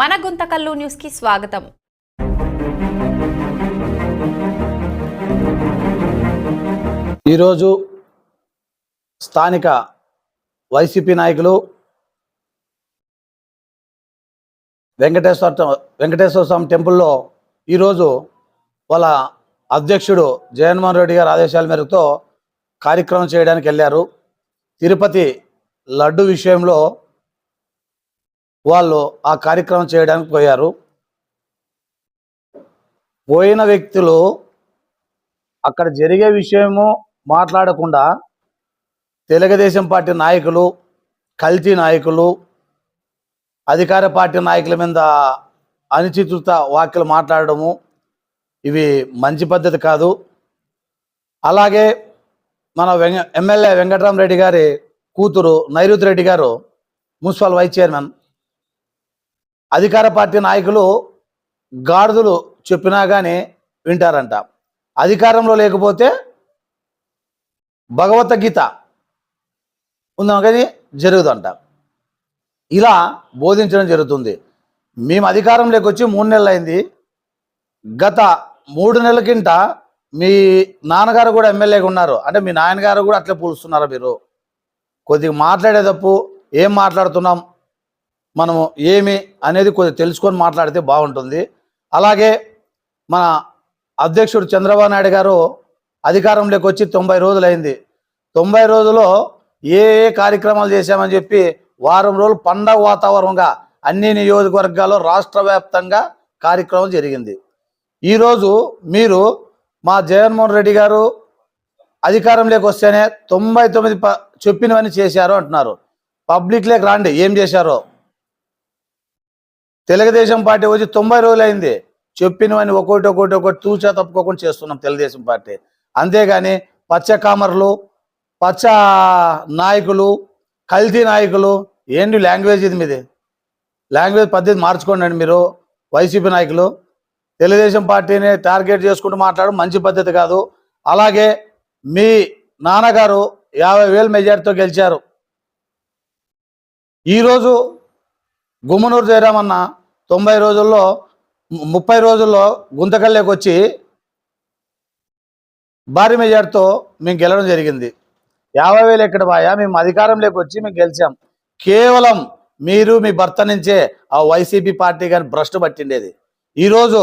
మన గుంతకల్లు న్యూస్కి స్వాగతం. ఈరోజు స్థానిక వైసీపీ నాయకులు వెంకటేశ్వర వెంకటేశ్వర స్వామి టెంపుల్లో ఈరోజు వాళ్ళ అధ్యక్షుడు జగన్మోహన్ రెడ్డి గారి ఆదేశాల మేరతో కార్యక్రమం చేయడానికి వెళ్ళారు. తిరుపతి లడ్డు విషయంలో వాళ్ళు ఆ కార్యక్రమం చేయడానికి పోయారు. పోయిన వ్యక్తులు అక్కడ జరిగే విషయము మాట్లాడకుండా తెలుగుదేశం పార్టీ నాయకులు కల్తీ నాయకులు అధికార పార్టీ నాయకుల మీద అనిచితుత వాక్యలు మాట్లాడడము ఇవి మంచి పద్ధతి కాదు. అలాగే మన వెంక ఎమ్మెల్యే వెంకటరామరెడ్డి గారి కూతురు నైరుతి రెడ్డి గారు మున్సిపల్ వైస్ చైర్మన్ అధికార పార్టీ నాయకులు గాడిదలు చెప్పినా కానీ వింటారంట. అధికారంలో లేకపోతే భగవద్గీత ఉందాం కానీ జరుగుదంట. ఇలా బోధించడం జరుగుతుంది. మేము అధికారంలోకి వచ్చి మూడు నెలలు అయింది గత మూడు నెలల కింట మీ నాన్నగారు కూడా ఎమ్మెల్యేగా ఉన్నారు. అంటే మీ నాయనగారు కూడా అట్లే పూలుస్తున్నారు మీరు. కొద్దిగా మాట్లాడే తప్పు ఏం మాట్లాడుతున్నాం మనము ఏమి అనేది కొద్దిగా తెలుసుకొని మాట్లాడితే బాగుంటుంది. అలాగే మన అధ్యక్షుడు చంద్రబాబు నాయుడు గారు అధికారంలోకి వచ్చి తొంభై రోజులైంది. తొంభై రోజుల్లో ఏ ఏ కార్యక్రమాలు చేశామని చెప్పి వారం రోజులు పండగ వాతావరణంగా అన్ని నియోజకవర్గాల్లో రాష్ట్ర వ్యాప్తంగా కార్యక్రమం జరిగింది. ఈరోజు మీరు మా జగన్మోహన్ రెడ్డి గారు అధికారంలోకి వస్తేనే తొంభై తొమ్మిది ప చెప్పినవన్నీ చేశారు అంటున్నారు. పబ్లిక్లోకి రాండి. ఏం చేశారో? తెలుగుదేశం పార్టీ వచ్చి తొంభై రోజులు అయింది చెప్పినవని ఒకటి ఒకటి ఒకటి తూచా తప్పుకోకుండా చేస్తున్నాం తెలుగుదేశం పార్టీ. అంతేగాని పచ్చ కామర్లు పచ్చ నాయకులు కల్తీ నాయకులు ఏంటి లాంగ్వేజ్ ఇది మీది? లాంగ్వేజ్ పద్ధతి మార్చుకోండి మీరు వైసీపీ నాయకులు. తెలుగుదేశం పార్టీని టార్గెట్ చేసుకుంటూ మాట్లాడడం మంచి పద్ధతి కాదు. అలాగే మీ నాన్నగారు యాభై వేలు మెజార్టీతో గెలిచారు. ఈరోజు గుమ్మనూరు జయరామన్న తొంభై రోజుల్లో ముప్పై రోజుల్లో గుంతకల్లోకి వచ్చి భారీ మెజార్టీతో మేము గెలవడం జరిగింది. యాభై వేలు ఎక్కడ బాయా మేము అధికారంలోకి వచ్చి మేము గెలిచాం. కేవలం మీరు మీ భర్త నుంచే ఆ వైసీపీ పార్టీ కానీ భ్రష్టు పట్టిండేది. ఈరోజు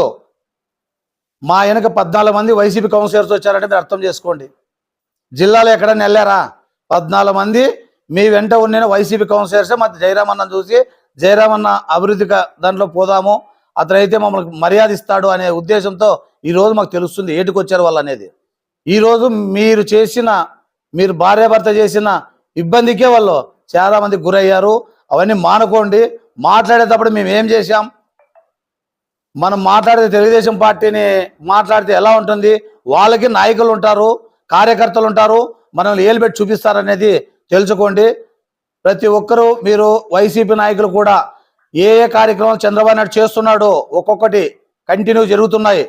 మా వెనక పద్నాలుగు మంది వైసీపీ కౌన్సిలర్స్ వచ్చారంటే మీరు అర్థం చేసుకోండి. జిల్లాలో ఎక్కడైనా వెళ్ళారా? పద్నాలుగు మంది మీ వెంట ఉన్న వైసీపీ కౌన్సిలర్స్ మా జయరామన్న చూసి జయరామన్న అభివృద్ధిగా దాంట్లో పోదాము అతనైతే మమ్మల్ని మర్యాద ఇస్తాడు అనే ఉద్దేశంతో ఈరోజు మాకు తెలుస్తుంది ఏటికి వచ్చారు వాళ్ళు అనేది. ఈరోజు మీరు చేసిన మీరు భార్యాభర్త చేసిన ఇబ్బందికే వాళ్ళు చాలామంది గురయ్యారు. అవన్నీ మానుకోండి. మాట్లాడేటప్పుడు మేము ఏం చేశాం? మనం మాట్లాడితే తెలుగుదేశం పార్టీని మాట్లాడితే ఎలా ఉంటుంది? వాళ్ళకి నాయకులు ఉంటారు కార్యకర్తలు ఉంటారు. మనల్ని ఏలు పెట్టి చూపిస్తారనేది తెలుసుకోండి. ప్రతి ఒక్కరూ మీరు వైసీపీ నాయకులు కూడా ఏ ఏ కార్యక్రమం చంద్రబాబు నాయుడు చేస్తున్నాడో ఒక్కొక్కటి కంటిన్యూ జరుగుతున్నాయి.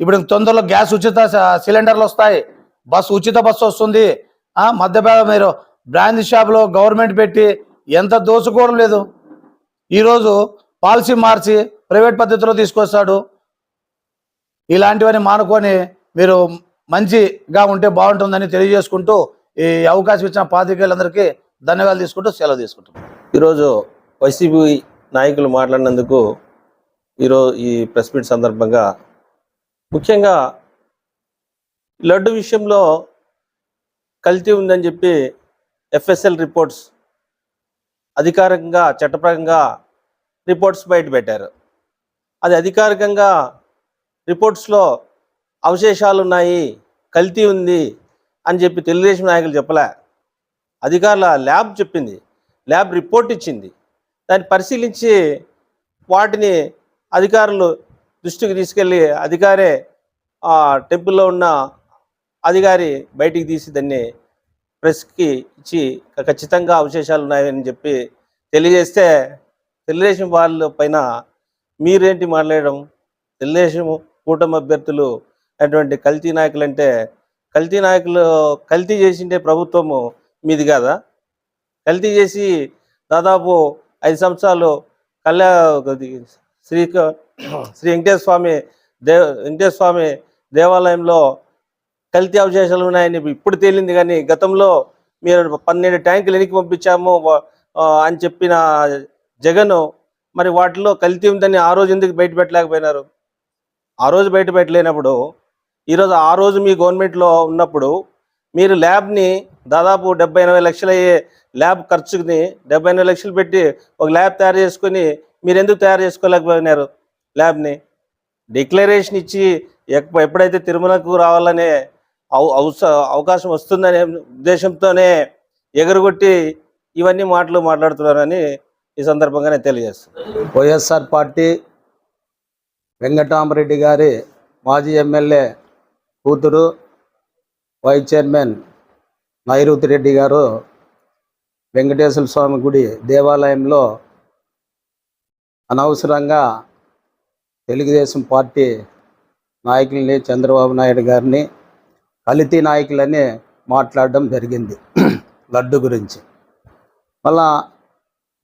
ఇప్పుడు తొందరలో గ్యాస్ ఉచిత సిలిండర్లు వస్తాయి. బస్సు ఉచిత బస్సు వస్తుంది. ఆ మధ్యపేద మీరు బ్రాంచ్ షాప్లో గవర్నమెంట్ పెట్టి ఎంత దోచుకోవడం లేదు. ఈరోజు పాలసీ మార్చి ప్రైవేట్ పద్ధతిలో తీసుకొస్తాడు. ఇలాంటివన్నీ మానుకొని మీరు మంచిగా ఉంటే బాగుంటుందని తెలియజేసుకుంటూ ఈ అవకాశం ఇచ్చిన పాత్రికేయులందరికీ ధన్యవాదాలు తీసుకుంటూ సెలవు తీసుకుంటాం ఈరోజు వైసీపీ నాయకులు మాట్లాడినందుకు ఈరోజు ఈ ప్రెస్ మీట్ సందర్భంగా ముఖ్యంగా లడ్డు విషయంలో కల్తీ ఉందని చెప్పి ఎఫ్ఎస్ఎల్ రిపోర్ట్స్ అధికారికంగా చట్టపరంగా రిపోర్ట్స్ బయట పెట్టారు. అది అధికారికంగా రిపోర్ట్స్లో అవశేషాలు ఉన్నాయి కల్తీ ఉంది అని చెప్పి తెలుగుదేశం నాయకులు చెప్పలే. అధికారుల ల్యాబ్ చెప్పింది. ల్యాబ్ రిపోర్ట్ ఇచ్చింది. దాన్ని పరిశీలించి వాటిని అధికారులు దృష్టికి తీసుకెళ్ళి అధికారే ఆ టెంపుల్లో ఉన్న అధికారి బయటికి తీసి దాన్ని ప్రెస్కి ఇచ్చి ఖచ్చితంగా అవశేషాలు ఉన్నాయని చెప్పి తెలియజేస్తే తెలుగుదేశం వాళ్ళ పైన మీరేంటి మాట్లాడడం? తెలుగుదేశం కూటమి అభ్యర్థులు అటువంటి కల్తీ నాయకులు అంటే కల్తీ నాయకులు కల్తీ చేసిండే ప్రభుత్వము మీది కాదా? కల్తీ చేసి దాదాపు ఐదు సంవత్సరాలు కళ్యాణ శ్రీ శ్రీ వెంకటేశ్వర స్వామి దేవ వెంకటేశ్వర స్వామి దేవాలయంలో కల్తీ అవశేషాలు ఉన్నాయని ఇప్పుడు తేలింది కానీ గతంలో మీరు పన్నెండు ట్యాంకులు ఎనికి పంపించాము అని చెప్పిన జగన్ మరి వాటిలో కల్తీ ఉందని ఆ రోజు ఎందుకు బయట పెట్టలేకపోయినారు? ఆ రోజు బయట పెట్టలేనప్పుడు ఈరోజు ఆ రోజు మీ గవర్నమెంట్లో ఉన్నప్పుడు మీరు ల్యాబ్ని దాదాపు డెబ్బై ఎనభై లక్షలు అయ్యే ల్యాబ్ ఖర్చుని డెబ్బై ఎనభై లక్షలు పెట్టి ఒక ల్యాబ్ తయారు చేసుకుని మీరు ఎందుకు తయారు చేసుకోలేకపోయినారు ల్యాబ్ని? డిక్లరేషన్ ఇచ్చి ఎప్పుడైతే తిరుమలకు రావాలనే అవస అవకాశం వస్తుందనే ఉద్దేశంతోనే ఎగరగొట్టి ఇవన్నీ మాటలు మాట్లాడుతున్నారని ఈ సందర్భంగా నేను తెలియజేస్తాను వైఎస్ఆర్ పార్టీ వెంకటరామరెడ్డి గారి మాజీ ఎమ్మెల్యే కూతురు వైస్ చైర్మన్ నైరుతి రెడ్డి గారు వెంకటేశ్వర స్వామి గుడి దేవాలయంలో అనవసరంగా తెలుగుదేశం పార్టీ నాయకుల్ని చంద్రబాబు నాయుడు గారిని కలితీ నాయకులని మాట్లాడడం జరిగింది లడ్డు గురించి. మళ్ళా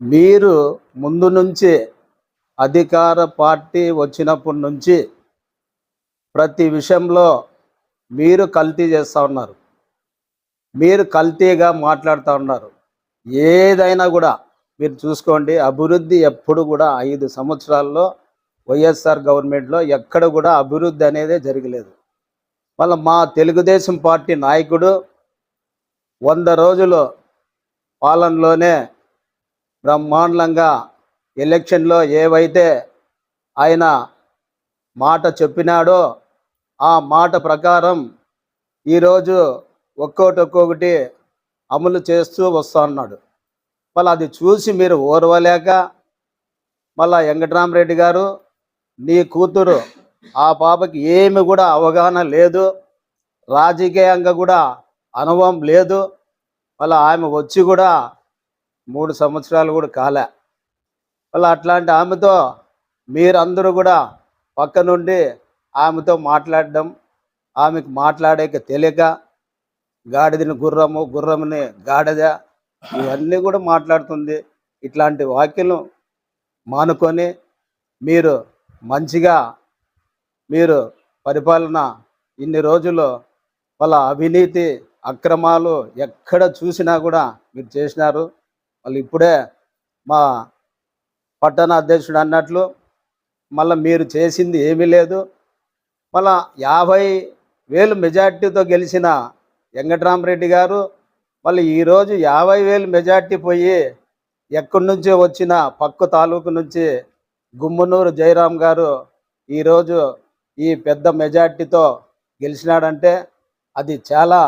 మీరు ముందు నుంచి అధికార పార్టీ వచ్చినప్పటి నుంచి ప్రతి విషయంలో మీరు కల్తీ చేస్తూ ఉన్నారు. మీరు కల్తీగా మాట్లాడుతూ ఉన్నారు. ఏదైనా కూడా మీరు చూసుకోండి అభివృద్ధి ఎప్పుడు కూడా ఐదు సంవత్సరాల్లో వైఎస్ఆర్ గవర్నమెంట్లో ఎక్కడ కూడా అభివృద్ధి అనేదే జరగలేదు. మళ్ళీ మా తెలుగుదేశం పార్టీ నాయకుడు వంద రోజులు పాలనలోనే బ్రహ్మాండంగా ఎలక్షన్లో ఏవైతే ఆయన మాట చెప్పినాడో ఆ మాట ప్రకారం ఈరోజు ఒక్కొక్కటి ఒక్కొక్కటి అమలు చేస్తూ వస్తా అన్నాడు. మళ్ళీ అది చూసి మీరు ఓర్వలేక మళ్ళా వెంకటరామరెడ్డి గారు నీ కూతురు ఆ పాపకి ఏమి కూడా అవగాహన లేదు రాజకీయంగా కూడా అనుభవం లేదు మళ్ళీ ఆమె వచ్చి కూడా మూడు సంవత్సరాలు కూడా కాలే. మళ్ళీ అట్లాంటి ఆమెతో మీరందరూ కూడా పక్క నుండి ఆమెతో మాట్లాడడం ఆమెకు మాట్లాడేక తెలియక గాడిదని గుర్రము గుర్రముని గాడిద ఇవన్నీ కూడా మాట్లాడుతుంది. ఇట్లాంటి వాక్యలు మానుకొని మీరు మంచిగా మీరు పరిపాలన ఇన్ని రోజులు వాళ్ళ అవినీతి అక్రమాలు ఎక్కడ చూసినా కూడా మీరు చేసినారు. వాళ్ళు ఇప్పుడే మా పట్టణ అధ్యక్షుడు అన్నట్లు మళ్ళీ మీరు చేసింది ఏమీ లేదు. మళ్ళా యాభై వేలు మెజార్టీతో గెలిచిన వెంకటరామరెడ్డి గారు మళ్ళీ ఈరోజు యాభై వేలు మెజార్టీ పోయి ఎక్కడి నుంచో వచ్చిన పక్క తాలూకు నుంచి గుమ్మనూరు జయరాం గారు ఈరోజు ఈ పెద్ద మెజార్టీతో గెలిచినాడంటే అది చాలా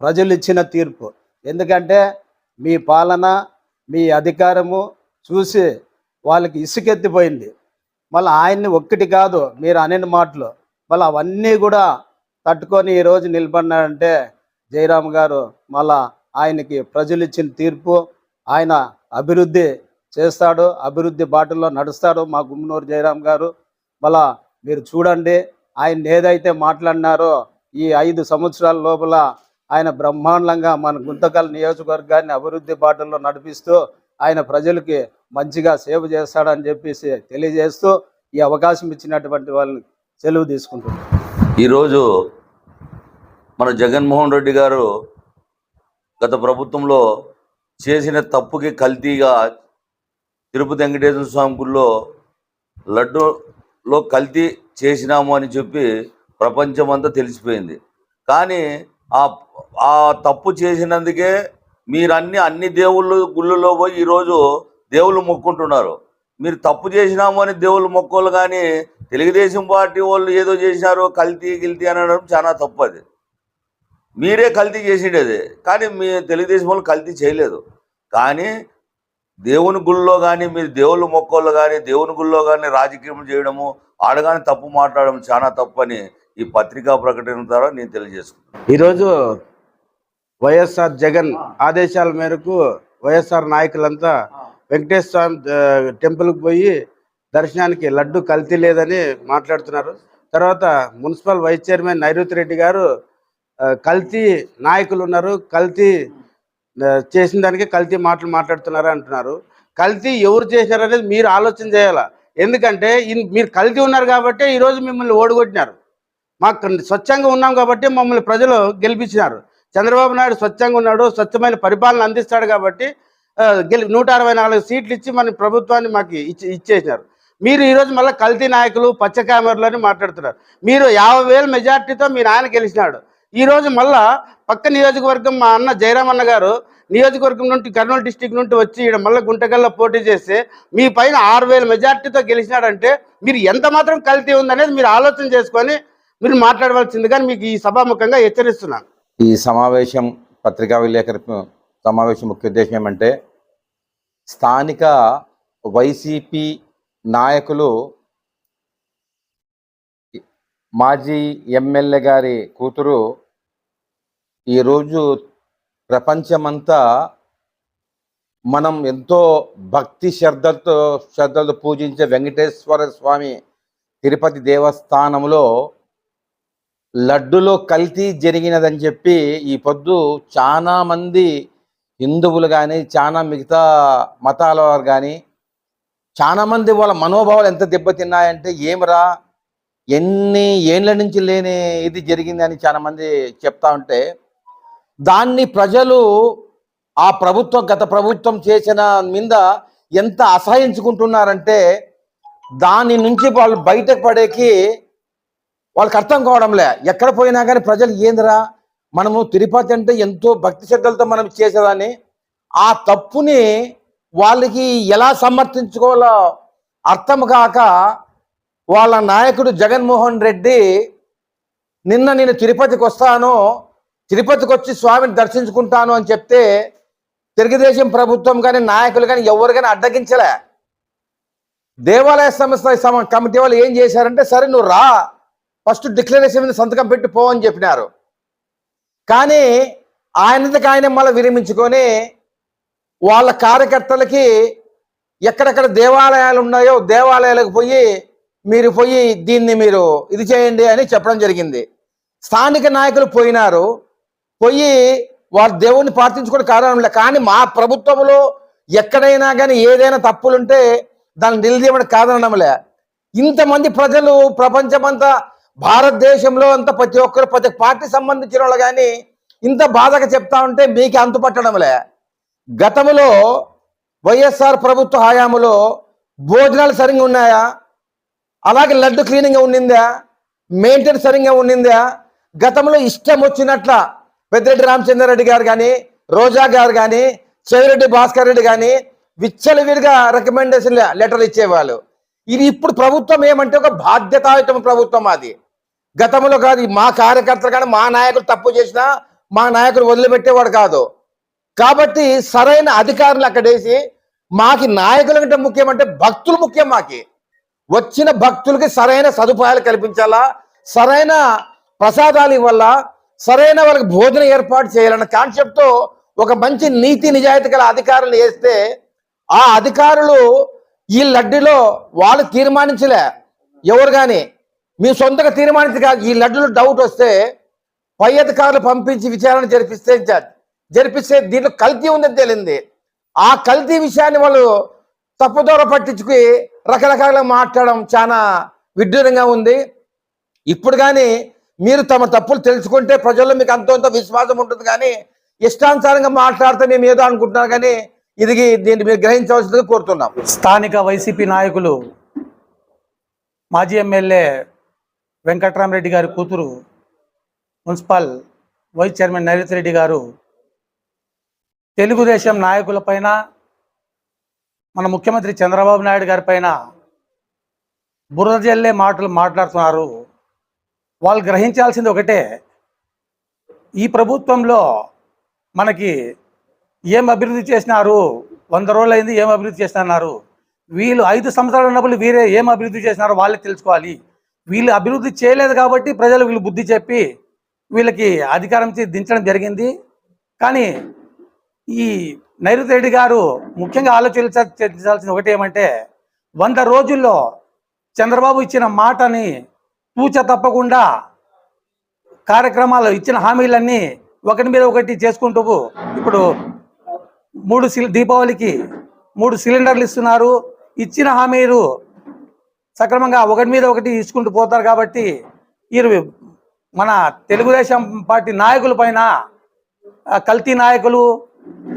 ప్రజలు ఇచ్చిన తీర్పు. ఎందుకంటే మీ పాలన మీ అధికారము చూసి వాళ్ళకి ఇసుకెత్తిపోయింది. మళ్ళీ ఆయన్ని ఒక్కటి కాదు మీరు అనే మాటలు మళ్ళీ అవన్నీ కూడా తట్టుకొని ఈరోజు నిలబడినారంటే జయరామ్ గారు మళ్ళా ఆయనకి ప్రజలు ఇచ్చిన తీర్పు ఆయన అభివృద్ధి చేస్తాడు అభివృద్ధి బాటల్లో నడుస్తాడు మా గుమ్మనూరు జయరామ్ గారు. మళ్ళా మీరు చూడండి ఆయన ఏదైతే మాట్లాడినారో ఈ ఐదు సంవత్సరాల లోపల ఆయన బ్రహ్మాండంగా మన గుంతకల్ నియోజకవర్గాన్ని అభివృద్ధి బాటల్లో నడిపిస్తూ ఆయన ప్రజలకి మంచిగా సేవ చేస్తాడని చెప్పేసి తెలియజేస్తూ ఈ అవకాశం ఇచ్చినటువంటి వాళ్ళని సెలవు తీసుకుంటున్నాను ఈరోజు మన జగన్మోహన్ రెడ్డి గారు గత ప్రభుత్వంలో చేసిన తప్పుకి కల్తీగా తిరుపతి వెంకటేశ్వర స్వామి గుడిలో లడ్డూలో కల్తీ చేసినాము అని చెప్పి ప్రపంచమంతా తెలిసిపోయింది. కానీ ఆ ఆ తప్పు చేసినందుకే మీరు అన్ని అన్ని దేవుళ్ళు గుళ్ళలో పోయి ఈరోజు దేవుళ్ళు మొక్కుంటున్నారు. మీరు తప్పు చేసినాము అని దేవుళ్ళు మొక్కోలు కానీ తెలుగుదేశం పార్టీ వాళ్ళు ఏదో చేసినారో కల్తీ గిల్తీ అనడం చాలా తప్పు అది మీరే కల్తీ చేసిండేది. కానీ మీ తెలుగుదేశం వాళ్ళు కల్తీ చేయలేదు. కానీ దేవుని గుళ్ళో కానీ మీరు దేవుళ్ళ మొక్కల్లో కానీ దేవుని గుళ్ళో కానీ రాజకీయం చేయడము ఆడగానే తప్పు మాట్లాడడం చాలా తప్పు అని ఈ పత్రికా ప్రకటన ద్వారా నేను తెలియజేసుకున్నాను ఈరోజు వైఎస్ఆర్ జగన్ ఆదేశాల మేరకు వైఎస్ఆర్ నాయకులంతా వెంకటేశ్వర స్వామి టెంపుల్కి పోయి దర్శనానికి లడ్డు కల్తీ లేదని మాట్లాడుతున్నారు. తర్వాత మున్సిపల్ వైస్ చైర్మన్ నైరుతి రెడ్డి గారు కల్తీ నాయకులు ఉన్నారు. కల్తీ చేసిన దానికి కల్తీ మాటలు మాట్లాడుతున్నారు అంటున్నారు. కల్తీ ఎవరు చేశారు అనేది మీరు ఆలోచన చేయాలా? ఎందుకంటే మీరు కల్తీ ఉన్నారు కాబట్టి ఈరోజు మిమ్మల్ని ఓడగొట్టినారు. మాకు స్వచ్ఛంగా ఉన్నాం కాబట్టి మమ్మల్ని ప్రజలు గెలిపించినారు. చంద్రబాబు నాయుడు స్వచ్ఛంగా ఉన్నాడు స్వచ్ఛమైన పరిపాలన అందిస్తాడు కాబట్టి గెలి నూట అరవై నాలుగు సీట్లు ఇచ్చి మన ప్రభుత్వాన్ని మాకు ఇచ్చి ఇచ్చేసినారు. మీరు ఈరోజు మళ్ళీ కల్తీ నాయకులు పచ్చ కెమెరాలు అని మాట్లాడుతున్నారు. మీరు యాభై వేల మెజార్టీతో మీ నాయన గెలిచినాడు. ఈరోజు మళ్ళా పక్క నియోజకవర్గం మా అన్న జయరామ్ అన్న గారు నియోజకవర్గం నుండి కర్నూలు డిస్టిక్ నుండి వచ్చి ఈడ మళ్ళీ గుంటకల్లో పోటీ చేస్తే మీ పైన ఆరు వేల మెజార్టీతో గెలిచినాడంటే మీరు ఎంత మాత్రం కల్తీ ఉందనేది మీరు ఆలోచన చేసుకొని మీరు మాట్లాడవలసిందిగా మీకు ఈ సభాముఖంగా హెచ్చరిస్తున్నాను. ఈ సమావేశం పత్రికా విలేకరి సమావేశం ముఖ్య ఉద్దేశం ఏమంటే స్థానిక వైసీపీ నాయకులు మాజీ ఎమ్మెల్యే గారి కూతురు ఈరోజు ప్రపంచమంతా మనం ఎంతో భక్తి శ్రద్ధలతో శ్రద్ధతో పూజించే వెంకటేశ్వర స్వామి తిరుపతి దేవస్థానంలో లడ్డులో కల్తీ జరిగినదని చెప్పి ఈ పొద్దు చాలా మంది హిందువులు కానీ చాలా మిగతా మతాల వారు కానీ చాలా మంది వాళ్ళ మనోభావాలు ఎంత దెబ్బతిన్నాయంటే ఏమరా ఎన్ని ఏండ్ల నుంచి లేని ఇది జరిగిందని చాలా మంది చెప్తా ఉంటే దాన్ని ప్రజలు ఆ ప్రభుత్వం గత ప్రభుత్వం చేసిన మీద ఎంత అసహించుకుంటున్నారంటే దాని నుంచి వాళ్ళు బయటకు పడేకి వాళ్ళకి అర్థం కావడంలే. ఎక్కడ పోయినా కానీ ప్రజలు ఏందిరా మనము తిరుపతి అంటే ఎంతో భక్తి శ్రద్ధలతో మనం చేసేదాన్ని ఆ తప్పుని వాళ్ళకి ఎలా సమర్థించుకోవాలో అర్థం కాక వాళ్ళ నాయకుడు జగన్మోహన్ రెడ్డి నిన్న నేను తిరుపతికి వస్తాను తిరుపతికి వచ్చి స్వామిని దర్శించుకుంటాను అని చెప్తే తెలుగుదేశం ప్రభుత్వం కానీ నాయకులు కానీ ఎవరు కానీ అడ్డగించలే. దేవాలయ సంస్థ కమిటీ వాళ్ళు ఏం చేశారంటే సరే నువ్వు రా ఫస్ట్ డిక్లరేషన్ మీద సంతకం పెట్టి పో అని చెప్పినారు. కానీ ఆయనకి ఆయన మళ్ళీ విరమించుకొని వాళ్ళ కార్యకర్తలకి ఎక్కడెక్కడ దేవాలయాలు ఉన్నాయో దేవాలయాలకు పోయి మీరు పోయి దీన్ని మీరు ఇది చేయండి అని చెప్పడం జరిగింది. స్థానిక నాయకులు పోయినారు. పోయి వారు దేవుణ్ణి ప్రార్థించుకునే కారణం లేదు కానీ మా ప్రభుత్వంలో ఎక్కడైనా కానీ ఏదైనా తప్పులుంటే దాన్ని నిలదీయమని కాదనడంలే ఇంతమంది ప్రజలు ప్రపంచమంతా భారతదేశంలో అంత ప్రతి ఒక్కరు ప్రతి పార్టీ సంబంధించిన వాళ్ళు కానీ ఇంత బాధగా చెప్తా ఉంటే మీకు అంతుపట్టడంలే గతంలో వైఎస్ఆర్ ప్రభుత్వ హయాములో భోజనాలు సరిగ్గా ఉన్నాయా? అలాగే లడ్డు క్లీనింగ్గా ఉండిందా? మెయింటెనెన్స్ సరిగ్గా ఉండిందా? గతంలో ఇష్టం వచ్చినట్ల పెద్దిరెడ్డి రామచంద్రారెడ్డి గారు కానీ రోజా గారు కానీ చెవిరెడ్డి భాస్కర్ రెడ్డి కానీ విచ్చలవిడిగా రికమెండేషన్ లెటర్ ఇచ్చేవాళ్ళు. ఇది ఇప్పుడు ప్రభుత్వం ఏమంటే ఒక బాధ్యతాయుతం ప్రభుత్వం అది. గతంలో కాదు మా కార్యకర్తలు కానీ మా నాయకులు తప్పు చేసినా మా నాయకులు వదిలిపెట్టేవాడు కాదు. కాబట్టి సరైన అధికారులు అక్కడేసి మాకి నాయకుల కంటే ముఖ్యమంటే భక్తులు ముఖ్యం మాకి. వచ్చిన భక్తులకి సరైన సదుపాయాలు కల్పించాలా సరైన ప్రసాదాలు ఇవ్వాలా సరైన వాళ్ళకి భోజనం ఏర్పాటు చేయాలన్న కాన్సెప్ట్తో ఒక మంచి నీతి నిజాయితీ గల అధికారులు వేస్తే ఆ అధికారులు ఈ లడ్డులో వాళ్ళు తీర్మానించలే. ఎవరు కానీ మీ సొంతగా తీర్మానించి కాదు ఈ లడ్డులో డౌట్ వస్తే పై అధికారులు పంపించి విచారణ జరిపిస్తే జ- జరిపిస్తే దీంట్లో కల్తీ ఉందని తేలింది. ఆ కల్తీ విషయాన్ని వాళ్ళు తప్పుదోర పట్టించుకు రకరకాలుగా మాట్లాడడం చాలా విడ్డూరంగా ఉంది. ఇప్పుడు కానీ మీరు తమ తప్పులు తెలుసుకుంటే ప్రజల్లో మీకు అంత విశ్వాసం ఉంటుంది కానీ ఇష్టానుసారంగా మాట్లాడితే మేము ఏదో అనుకుంటున్నాం కానీ ఇది దీన్ని మీరు గ్రహించవలసిందిగా కోరుతున్నాం. స్థానిక వైసీపీ నాయకులు మాజీ ఎమ్మెల్యే వెంకట్రామరెడ్డి గారి కూతురు municipal vice chairman Nareth Reddy గారు తెలుగుదేశం నాయకులపైన మన ముఖ్యమంత్రి చంద్రబాబు నాయుడు గారి పైన బురద మాటలు మాట్లాడుతున్నారు. వాళ్ళు గ్రహించాల్సింది ఒకటే ఈ ప్రభుత్వంలో మనకి ఏం అభివృద్ధి చేసినారు? వంద రోజులు అయింది ఏం అభివృద్ధి చేస్తున్నారు వీళ్ళు ఐదు సంవత్సరాలు ఉన్నప్పుడు వీరే ఏం అభివృద్ధి చేసినారో వాళ్ళే తెలుసుకోవాలి. వీళ్ళు అభివృద్ధి చేయలేదు కాబట్టి ప్రజలు వీళ్ళు బుద్ధి చెప్పి వీళ్ళకి అధికారం దించడం జరిగింది. కానీ ఈ నైరుతి రెడ్డి గారు ముఖ్యంగా ఆలోచించాల్సిన ఒకటి ఏమంటే వంద రోజుల్లో చంద్రబాబు ఇచ్చిన మాటని పూచ తప్పకుండా కార్యక్రమాలు ఇచ్చిన హామీలన్నీ ఒకటి మీద ఒకటి చేసుకుంటూ ఇప్పుడు మూడు సిల్ దీపావళికి మూడు సిలిండర్లు ఇస్తున్నారు. ఇచ్చిన హామీలు సక్రమంగా ఒకటి మీద ఒకటి ఇచ్చుకుంటూ పోతారు కాబట్టి వీరు మన తెలుగుదేశం పార్టీ నాయకుల పైన కల్తీ నాయకులు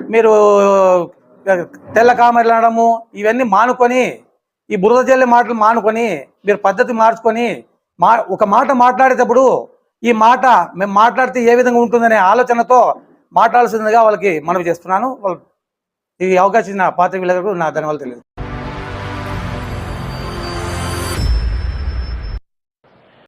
మీరు తెల్ల కామెర్లు అనడము ఇవన్నీ మానుకొని ఈ బురద జల్లి మాటలు మానుకొని మీరు పద్ధతి మార్చుకొని మా ఒక మాట మాట్లాడేటప్పుడు ఈ మాట మేము మాట్లాడితే ఏ విధంగా ఉంటుందనే ఆలోచనతో మాట్లాడాల్సిందిగా వాళ్ళకి మనవి చేస్తున్నాను. వాళ్ళు ఈ అవకాశం ఇచ్చిన పాత్ర నా ధన్యవాదాలు తెలియదు